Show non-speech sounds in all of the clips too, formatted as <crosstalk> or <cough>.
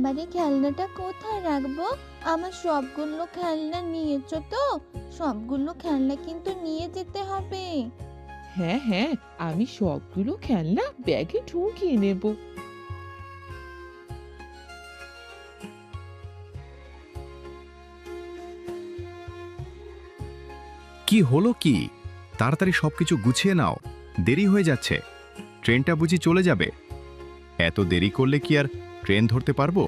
আমার এই খেলনাটা কোথায় রাখব? আমার সবগুলো খেলনা নিয়েছো তো? সবগুলো খেলনা কিন্তু নিয়ে যেতে হবে। হ্যাঁ হ্যাঁ আমি সবগুলো খেলনা ব্যাগে ঢুকিয়ে নেব। কি হলো কি? তাড়াতাড়ি সবকিছু গুছিয়ে নাও। দেরি হয়ে যাচ্ছে। ট্রেনটা বুঝি চলে যাবে। এত দেরি করলে কি আর ট্রেন ধরতে পারব?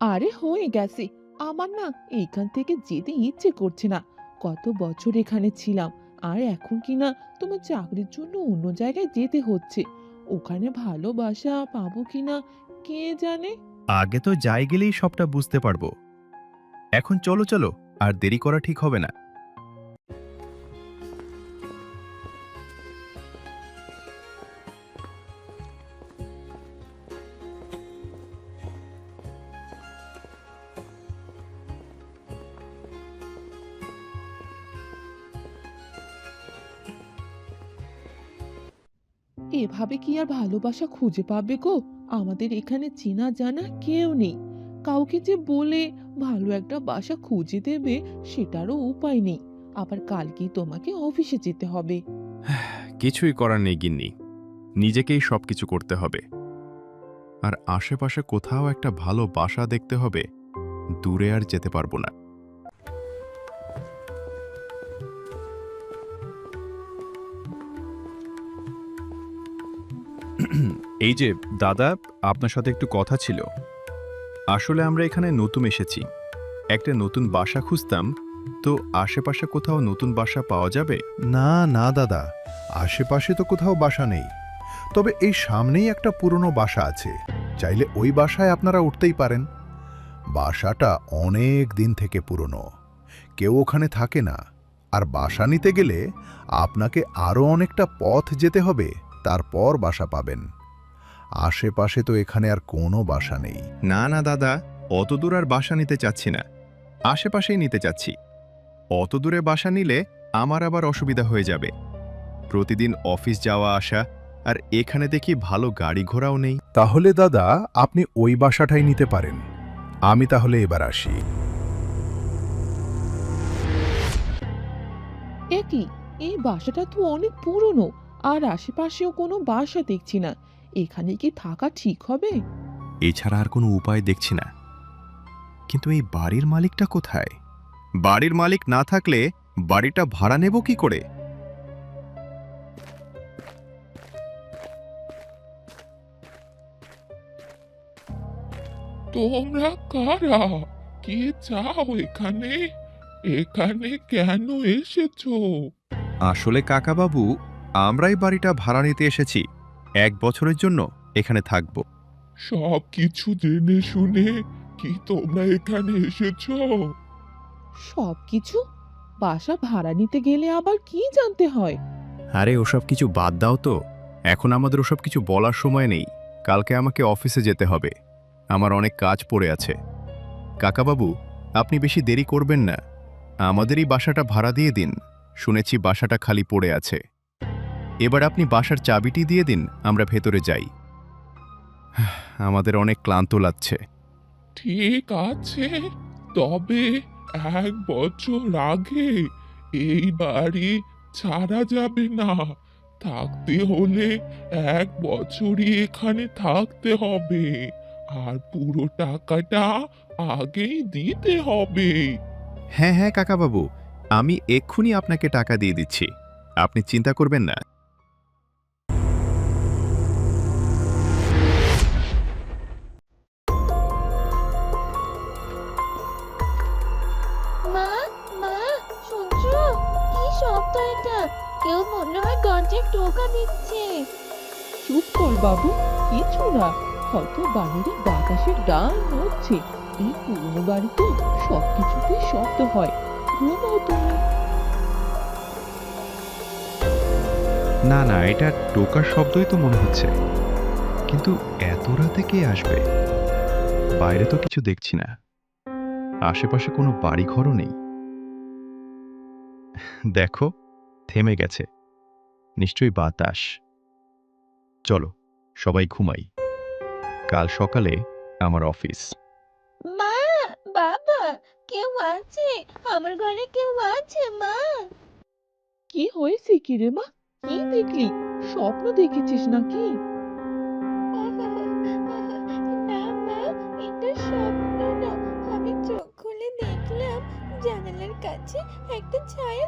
আরে হয়ে গেছে। আমার না এখান থেকে যেতে ইচ্ছে করছে না। কত বছর এখানে ছিলাম আর এখন কি না তোমার চাকরির জন্য অন্য জায়গায় যেতে হচ্ছে। ওখানে ভালোবাসা পাবো কিনা কে জানে? আগে তো যাই গেলেই সবটা বুঝতে পারব। এখন চলো চলো আর দেরি করা ঠিক হবে না। আর ভালোবাসা খুঁজে পাবে গো। আমাদের এখানে চেনা জানা কেউ নেই। কাউকে যে বলে ভালো একটা বাসা খুঁজে দেবে সেটারও উপায় নেই। আবার কালকেই তোমাকে অফিসে যেতে হবে। <sighs> কিছুই করার নেই গিন্নি। নিজেকেই সবকিছু করতে হবে। আর আশেপাশে কোথাও একটা ভালো বাসা দেখতে হবে, দূরে আর যেতে পারব না। এই যে, দাদা, আপনার সাথে একটু কথা ছিল। আসলে আমরা এখানে নতুন এসেছি। একটা নতুন বাসা খুঁজতাম, তো আশেপাশে কোথাও নতুন বাসা পাওয়া যাবে? না না, দাদা। আশেপাশে তো কোথাও বাসা নেই। তবে এই সামনেই একটা পুরনো বাসা আছে। চাইলে ওই বাসায় আপনারা উঠতেই পারেন। বাসাটা অনেক দিন থেকে পুরনো। কেউ ওখানে থাকে না। আর বাসা নিতে গেলে আপনাকে আরও অনেকটা পথ যেতে হবে। তারপর বাসা পাবেন। আশেপাশে তো এখানে আর কোনো বাসা নেই। না না দাদা অত দূর আর বাসা নিতে চাচ্ছি না। আশেপাশেই নিতে চাচ্ছি। অত দূরে বাসা নিলে আমার আবার অসুবিধা হয়ে যাবে। প্রতিদিন অফিস যাওয়া আসা আর এখানে দেখি ভালো গাড়ি ঘোড়াও নেই। তাহলে দাদা আপনি ওই বাসাটাই নিতে পারেন। আমি তাহলে এবার আসি। এ কি এই বাসাটা তো অনেক পুরনো আর আশেপাশেও কোনো বাসা দেখছি না। এখানে কি থাকা ঠিক হবে? এছাড়া আর কোনো উপায় দেখছি না। কিন্তু এই বাড়ির মালিকটা কোথায়? বাড়ির মালিক না থাকলে বাড়িটা ভাড়া নেব কি করে? তোমরা কারা কি চাও এখানে? এখানে কেন এসেছ? আসলে কাকাবাবু আমরাই বাড়িটা ভাড়া নিতে এসেছি। এক বছরের জন্য এখানে থাকব। সব কিছু জেনে শুনে কি তোমরা এখানে এসেছ? সব কিছু? বাসা ভাড়া নিতে গেলে আবার কি জানতে হয়? আরে ওসব কিছু বাদ দাও তো। এখন আমাদের ওসব কিছু বলার সময় নেই। কালকে আমাকে অফিসে যেতে হবে। আমার অনেক কাজ পড়ে আছে। কাকাবাবু আপনি বেশি দেরি করবেন না। আমাদেরই বাসাটা ভাড়া দিয়ে দিন। শুনেছি বাসাটা খালি পড়ে আছে। এবার আপনি বাসার চাবিটি দিয়ে দিন আমরা ভেতরে যাই। আমাদের অনেক ক্লান্ত লাগছে। ঠিক আছে তবে এক বছর আগে এই বাড়ি ছাড়া যাবে না। থাকতে হলে এক বছরই এখানে থাকতে হবে আর পুরো টাকাটা আগেই দিতে হবে। হ্যাঁ হ্যাঁ কাকাবাবু আমি এক্ষুনি আপনাকে টাকা দিয়ে দিচ্ছি। আপনি চিন্তা করবেন না। টোকা দিচ্ছে। চুপ কর বাবু কিছু না। হয়তো বাইরে বাতাসের ডাল নড়ছে। এই পুরনো বাড়িতে সবকিছুতে শব্দ হয়। ঘুমাও তুমি। না না এটা টোকার শব্দই তো মনে হচ্ছে। কিন্তু এত রাতে কে আসবে? বাইরে তো কিছু দেখছি না। আশেপাশে কোনো বাড়িঘরও নেই। দেখো থেমে গেছে। নিশ্চয়ই বাতাস। চলো সবাই ঘুমাই। কাল সকালে আমার অফিস। মা বাবা কেউ আছে? আমার ঘরে কেউ আছে মা। কি হয়েছে কি রে মা? কি দেখলি? স্বপ্ন দেখেছিস নাকি? না মা এটা স্বপ্ন না। আমি চোখ খুলে দেখলাম জানালার কাছে একটা ছায়া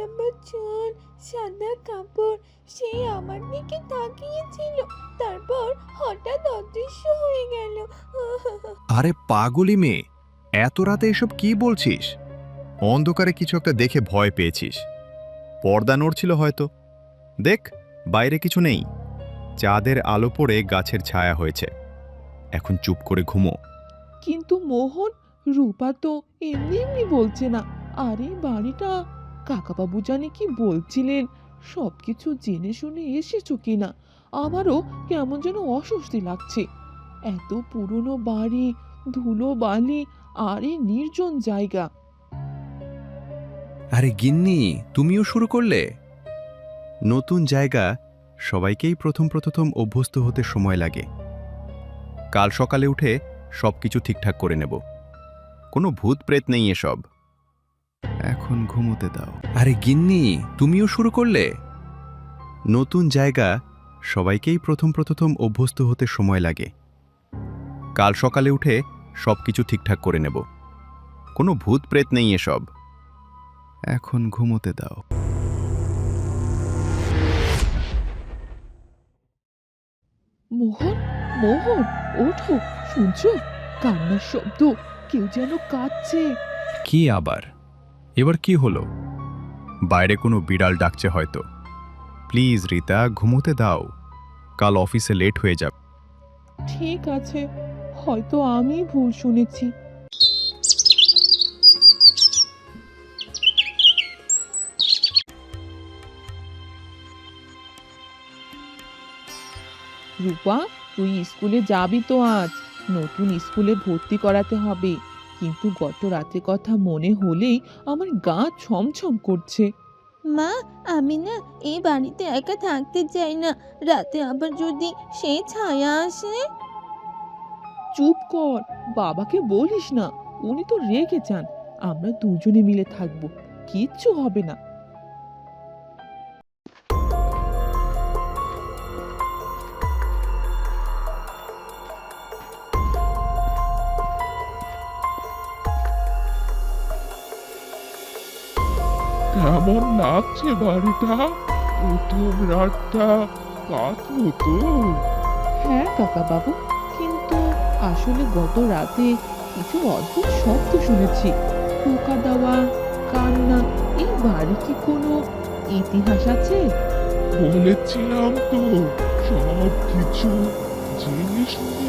লম্বা চুল সাদা কাপড় সে আমার দিকে তাকিয়েছিল। তারপর হঠাৎ অদৃশ্য হয়ে গেল। <laughs> আরে পাগলি মেয়ে এত রাতে এসব কি বলছিস? অন্ধকারে কিছু একটা দেখে ভয় পেয়েছিস। পর্দা নড়ছিল হয়তো। দেখ বাইরে কিছু নেই। চাঁদের আলো পড়ে গাছের ছায়া হয়েছে। এখন চুপ করে ঘুমো। কিন্তু মোহন রূপা তো এমনি এমনি বলছে না। আর এই বাড়িটা কাকাবাবু জানি কি বলছিলেন? সবকিছু জেনে শুনে এসেছ কিনা? আমারও কেমন যেন অস্বস্তি লাগছে। এত পুরনো বাড়ি, ধুলো বালি, আর এই নির্জন জায়গা। আরে গিন্নি, তুমিও শুরু করলে? নতুন জায়গা, সবাইকেই প্রথম প্রথম অভ্যস্ত হতে সময় লাগে। কাল সকালে উঠে সবকিছু ঠিকঠাক করে নেব। কোনো ভূত প্রেত নেই এসব। এখন ঘুমোতে দাও। আরে গিন্নি তুমিও শুরু করলে? নতুন জায়গা সবাইকেই প্রথম প্রথম অভ্যস্ত হতে সময় লাগে। কাল সকালে উঠে সব কিছু ঠিকঠাক করে নেব। কোনো ভূত প্রেত নেই এসব। এখন ঘুমোতে দাও। মোহন মোহন ওঠো শুনছো? কান্নার শব্দ কেউ যেন কাঁদছে। কি আবার? এবার কি হলো? বাইরে কোনো বিড়াল ডাকছে হয়তো। প্লিজ, রিতা, ঘুমোতে দাও। কাল অফিসে লেট হয়ে যাবে। ঠিক আছে, হয়তো আমি ভুল শুনেছি। রূপা, তুই স্কুলে যাবি তো আজ। নতুন স্কুলে ভর্তি করাতে হবে। কিন্তু গত রাতে কথা মনে হলেই আমার গা ছমছম করছে। মা আমি না এই বাড়িতে একা থাকতে চাই না। রাতে আবার যদি সে ছায়া আসে? চুপ কর বাবাকে বলিস না উনি তো রেগে যান। আমরা দুজনে মিলে থাকব কিচ্ছু হবে না। কেমন লাগছে বাড়িটা? প্রথম রাতটা কাটলো তো। হ্যাঁ কাকা বাবু কিন্তু আসলে গত রাতে কিছু অদ্ভুত শব্দ শুনেছি। পোকা দেওয়া কান্না এই বাড়ি কি কোনো ইতিহাস আছে? বলেছিলাম তো সব কিছু জেনে শুনে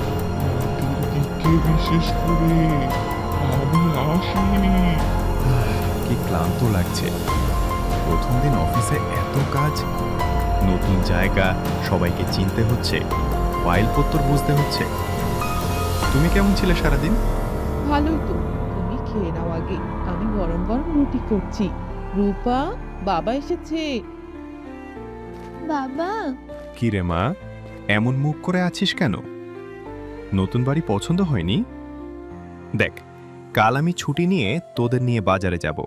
বিশেষ করে আমি আসি কি ক্লান্ত লাগছে। প্রথম দিন অফিসে এত কাজ। নতুন জায়গা সবাইকে চিনতে হচ্ছে ফাইলপত্র বুঝতে হচ্ছে। তুমি কেমন ছিলে সারাদিন? ভালোই তো। তুমি খেয়ে নাও আগে। আমি গরম গরম রুটি করছি। রূপা বাবা এসেছে। বাবা। কি রে মা এমন মুখ করে আছিস কেন? নতুন বাড়ি পছন্দ হয়নি? দেখ কাল আমি ছুটি নিয়ে তোদের নিয়ে বাজারে যাব।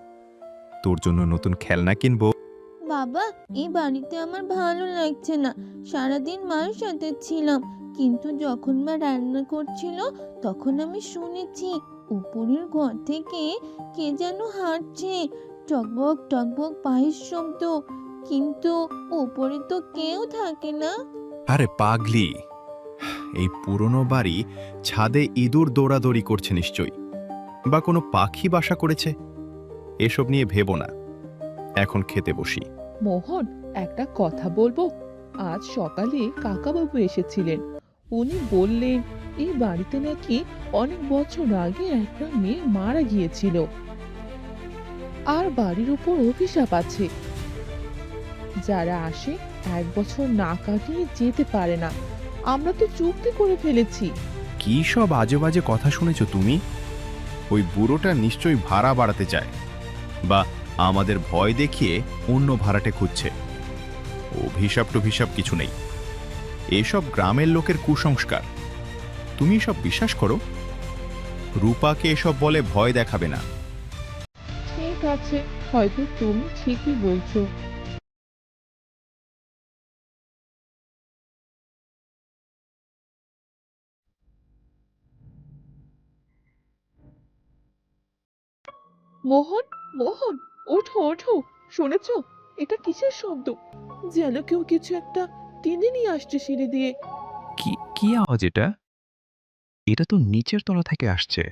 তোর জন্য নতুন খেলনা কিনবো। বাবা এই বাড়িতে আমার ভালো লাগছে না। সারাদিন মায়ের সাথে ছিলাম কিন্তু যখন মা রান্না করছিল তখন আমি শুনেছি উপরের ঘর থেকে কে যেন হাঁটছে। টকবক টকবক পায়ের শব্দ কিন্তু উপরে তো কেউ থাকে না। আরে পাগলি! এই পুরনো বাড়ি ছাদে ইঁদুর দৌড়াদৌড়ি করছে নিশ্চয়ই। বা কোনো পাখি বাসা করেছে? এসব নিয়ে ভেবো না। এখন খেতে বসি। মোহন, একটা কথা বলব। আজ সকালে কাকাবাবু এসেছিলেন। উনি বললেন, এই বাড়িতে নাকি অনেক বছর আগে একটা মেয়ে মারা গিয়েছিল। আর বাড়ির উপর অভিশাপ আছে। যারা আসে, এক বছর না কাটিয়ে যেতে পারে না। আমরা তো চুক্তি করে ফেলেছি। কি সব আজে বাজে কথা শুনেছ তুমি? ওই বুড়োটা নিশ্চয়ই ভাড়া বাড়াতে চায়। বা আমাদের ভয় দেখিয়ে অন্য ভাড়াটে খুঁজছে। অভিশাপ টভিশাপ কিছু নেই। এসব গ্রামের লোকের কুসংস্কার। তুমি সব বিশ্বাস করো? রূপাকে এসব বলে ভয় দেখাবে না। ঠিক আছে হয়তো তুমি ঠিকই বলছো। মোহন মোহন ওঠো ওঠো। শুনেছ? এটা কিসের শব্দ? যেন কেউ কিছু একটা টেনে নিয়ে আসছে সিঁড়ি দিয়ে। কি কি আওয়াজ এটা? এটা তো নিচের তলা থেকে আসছে।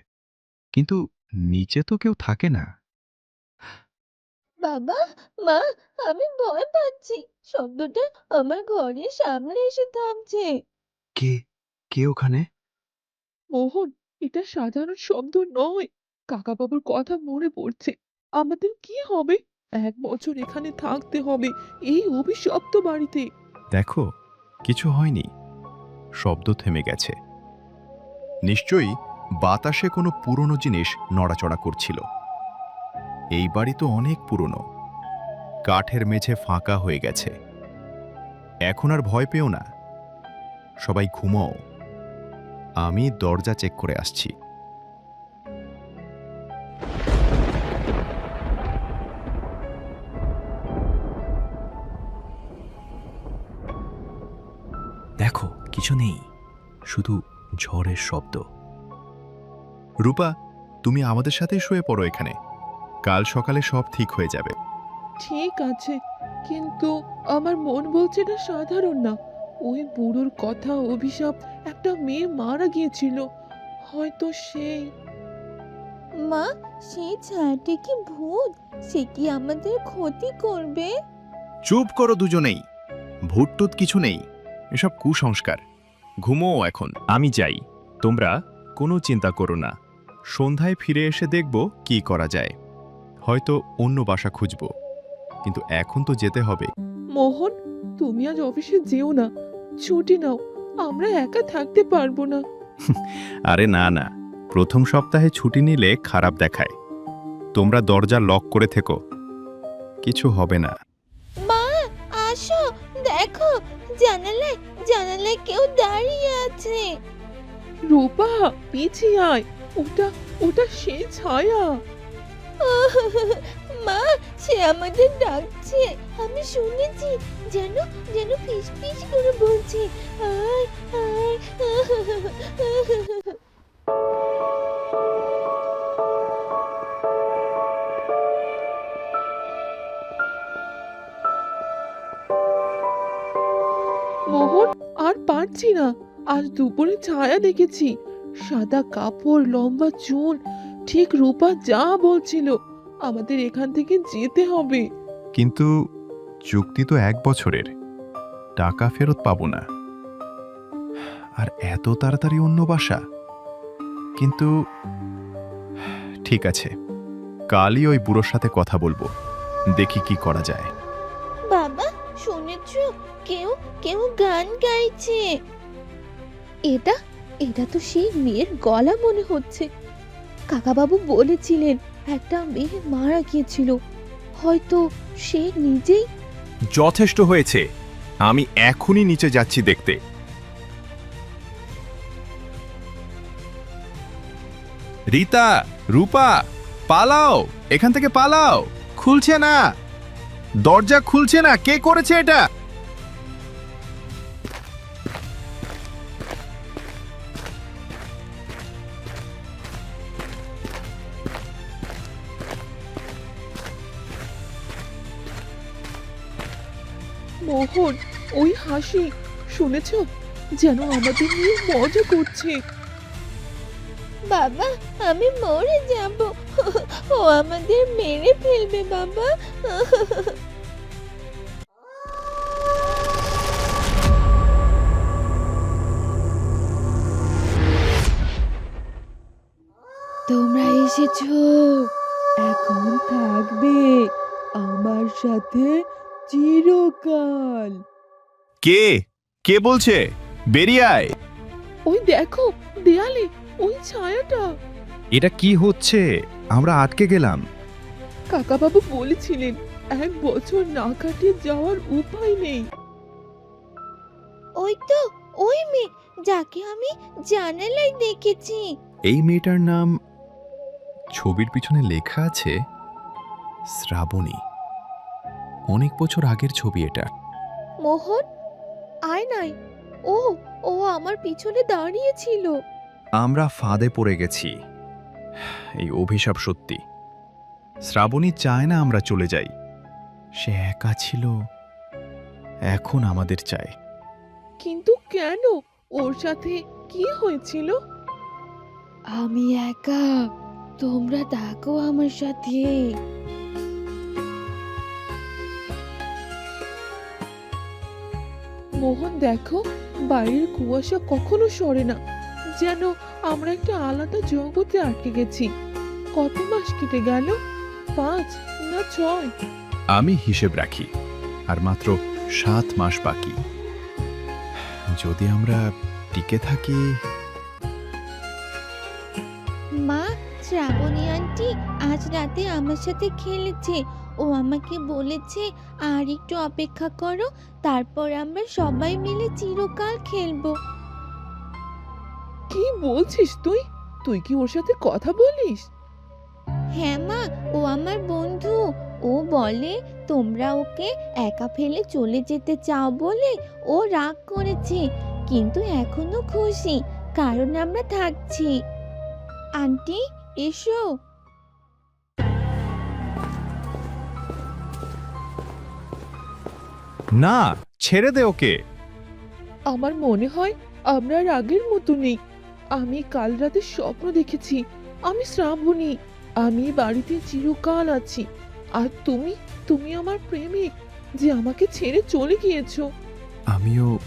কিন্তু নিচে তো কেউ থাকে না। বাবা মা আমি ভয় পাচ্ছি। শব্দটা আমার ঘরের সামনে এসে থামছে। কে কে ওখানে? মোহন এটা সাধারণ শব্দ নয়। কাকা বাবুর কথা মনে পড়ছে। আমাদের কি হবে? এক বছর এখানে থাকতে হবে, এই অভিশপ্ত বাড়িতে। দেখো, কিছু হয়নি। শব্দ থেমে গেছে। নিশ্চয়ই বাতাসে কোনো পুরনো জিনিস নড়াচড়া করছিল। এই বাড়ি তো অনেক পুরনো। কাঠের মেঝে ফাঁকা হয়ে গেছে। এখন আর ভয় পেও না। সবাই ঘুমাও। আমি দরজা চেক করে আসছি। কিছু নেই শুধু ঝড়ের শব্দ। রূপা তুমি আমাদের সাথে শুয়ে পড়ো এখানে। কাল সকালে সব ঠিক হয়ে যাবে। ঠিক আছে কিন্তু আমার মন বলছে না সাধারণ না। ওই বুড়োর কথা অভিশাপ একটা মেয়ে মারা গিয়েছিল। হয়তো সেই মা সেই ছায়াটি কি ভূত? সে কি আমাদের ক্ষতি করবে? চুপ করো দুজনেই। ভুটটুত কিছু নেই। এসব কুসংস্কার। ঘুমোও এখন। আমি যাই। তোমরা কোনো চিন্তা করো না। সন্ধ্যায় ফিরে এসে দেখব কি করা যায়। হয়তো অন্য বাসা খুঁজব। কিন্তু এখন তো যেতে হবে। মোহন তুমি আজ অফিসে যেও না। ছুটি নাও। আমরা একা থাকতে পারব না। আরে না না। প্রথম সপ্তাহে ছুটি নিলে খারাপ দেখায়। তোমরা দরজা লক করে থেকো। কিছু হবে না। মা আসো। দেখো জানালায় জানালায় কেউ দাঁড়িয়ে আছে? রূপা পিছিয়ে আয়। ওটা ওটা সে ছায়া। মা সে আমাদের ডাকছে। আমি শুনেছি যেন যেন ফিস ফিস করে বলছে। আয় আয় পারছি না। আজ দুপুরে ছায়া দেখেছি। সাদা কাপড় লম্বা চুল ঠিক রূপা যা বলছিল আমাদের এখান থেকে যেতে হবে। কিন্তু চুক্তি তো এক বছরের। টাকা ফেরত পাবো না। আর এত তাড়াতাড়ি অন্য বাসা? কিন্তু ঠিক আছে কালই ওই বুড়োর সাথে কথা বলব দেখি কি করা যায়। বাবা শুনেছ? কেউ কেউ গান গাইছে। এটা এটা তো সেই মেয়ের গলা মনে হচ্ছে। কাকাবাবু বলেছিলেন, একটা মেয়ে মারা গিয়েছিল। হয়তো সে নিজেই যথেষ্ট হয়েছে। আমি এখনই নিচে যাচ্ছি দেখতে। রীতা, রূপা, পালাও। এখান থেকে পালাও। খুলছে না। দরজা খুলছে না। কে করেছে এটা? হাসি শুনেছ? যেন আমাদের নিয়ে মজা করছে। বাবা আমি মরে যাব। ও আমাদের মেরে ফেলবে বাবা। তোমরা এসেছ। এখন থাকবে আমার সাথে চিরকাল। কে? কে বলছে? বেরিয়ে আয়। ওই দেখো দেয়ালে ওই ছায়াটা। এটা কি হচ্ছে? আমরা আটকে গেলাম। কাকাবাবু বলেছিলেন এক বছর না কাটিয়ে যাওয়ার উপায় নেই। ওই তো ওই মেয়ে যাকে আমি জানালায় দেখেছি। এই মেয়েটার নাম ছবির পিছনে লেখা আছে শ্রাবণী। অনেক বছর আগের ছবি এটা। মোহন আয় নাই। ও ও আমার পিছনে দাঁড়িয়ে ছিল আমরা ফাঁদে পড়ে গেছি। এই অভিশাপ সত্যি। শ্রাবণী চায় না আমরা চলে যাই। সে একা ছিল এখন আমাদের চায়। কিন্তু কেন? ওর সাথে কি হয়েছিল? আমি একা। তোমরা থাকো আমার সাথে। মোহন দেখো, বাইরের কুয়াশা কখনো সরে না। যেন আমরা একটা আলাদা জগতে আটকে গেছি। কত মাস কেটে গেল? পাঁচ না ছয়? আমি হিসেব রাখি, আর মাত্র সাত মাস বাকি। যদি আমরা টিকে থাকি রাতে আমার সাথে খেলেছে। ও আমাকে বলেছে আর একটু অপেক্ষা করো তারপর আমরা সবাই মিলে চিরকাল খেলব। কি বলছিস তুই? তুই কি ওর সাথে কথা বলিস? হ্যাঁ মা ও আমার বন্ধু। ও বলে তোমরা ওকে একা ফেলে চলে যেতে চাও বলে ও রাগ করেছে কিন্তু এখনও খুশি কারণ আমরা থাকছি। আন্টি এসো। না ছেড়ে দে ওকে। আমার মনে হয় আমরা আর আগের মতো নেই। আমি কাল রাতে স্বপ্ন দেখেছি আমি শ্রাবণী আমি বাড়িতে চিরকাল আছি। আর তুমি তুমি আমার প্রেমিক যে আমাকে ছেড়ে চলে গিয়েছো। আমিও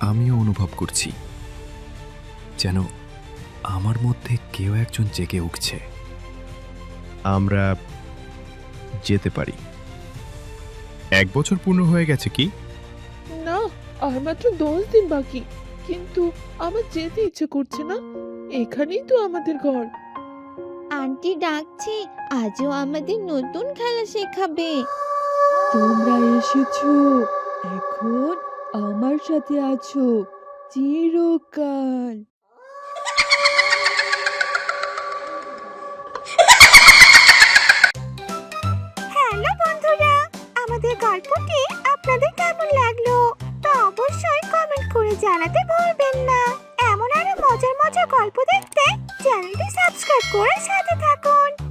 আমিও অনুভব করছি যেন আমার মধ্যে কেউ একজন জেগে উঠছে। আমরা যেতে পারি। এক বছর পূর্ণ হয়ে গেছে কি? না আর মাত্র দশ দিন বাকি। কিন্তু আমার যেতে ইচ্ছে করছে না। এখানেই তো আমাদের ঘর। আন্টি ডাকছে আজও আমাদের নতুন খেলা শেখাবে। তোমরা এসেছ এখন আমার সাথে আছো। চিরকাল। করে জানাতে ভুলবেন না। এমন আরও মজার মজার গল্প দেখতে চ্যানেলটি সাবস্ক্রাইব করে সাথে থাকুন।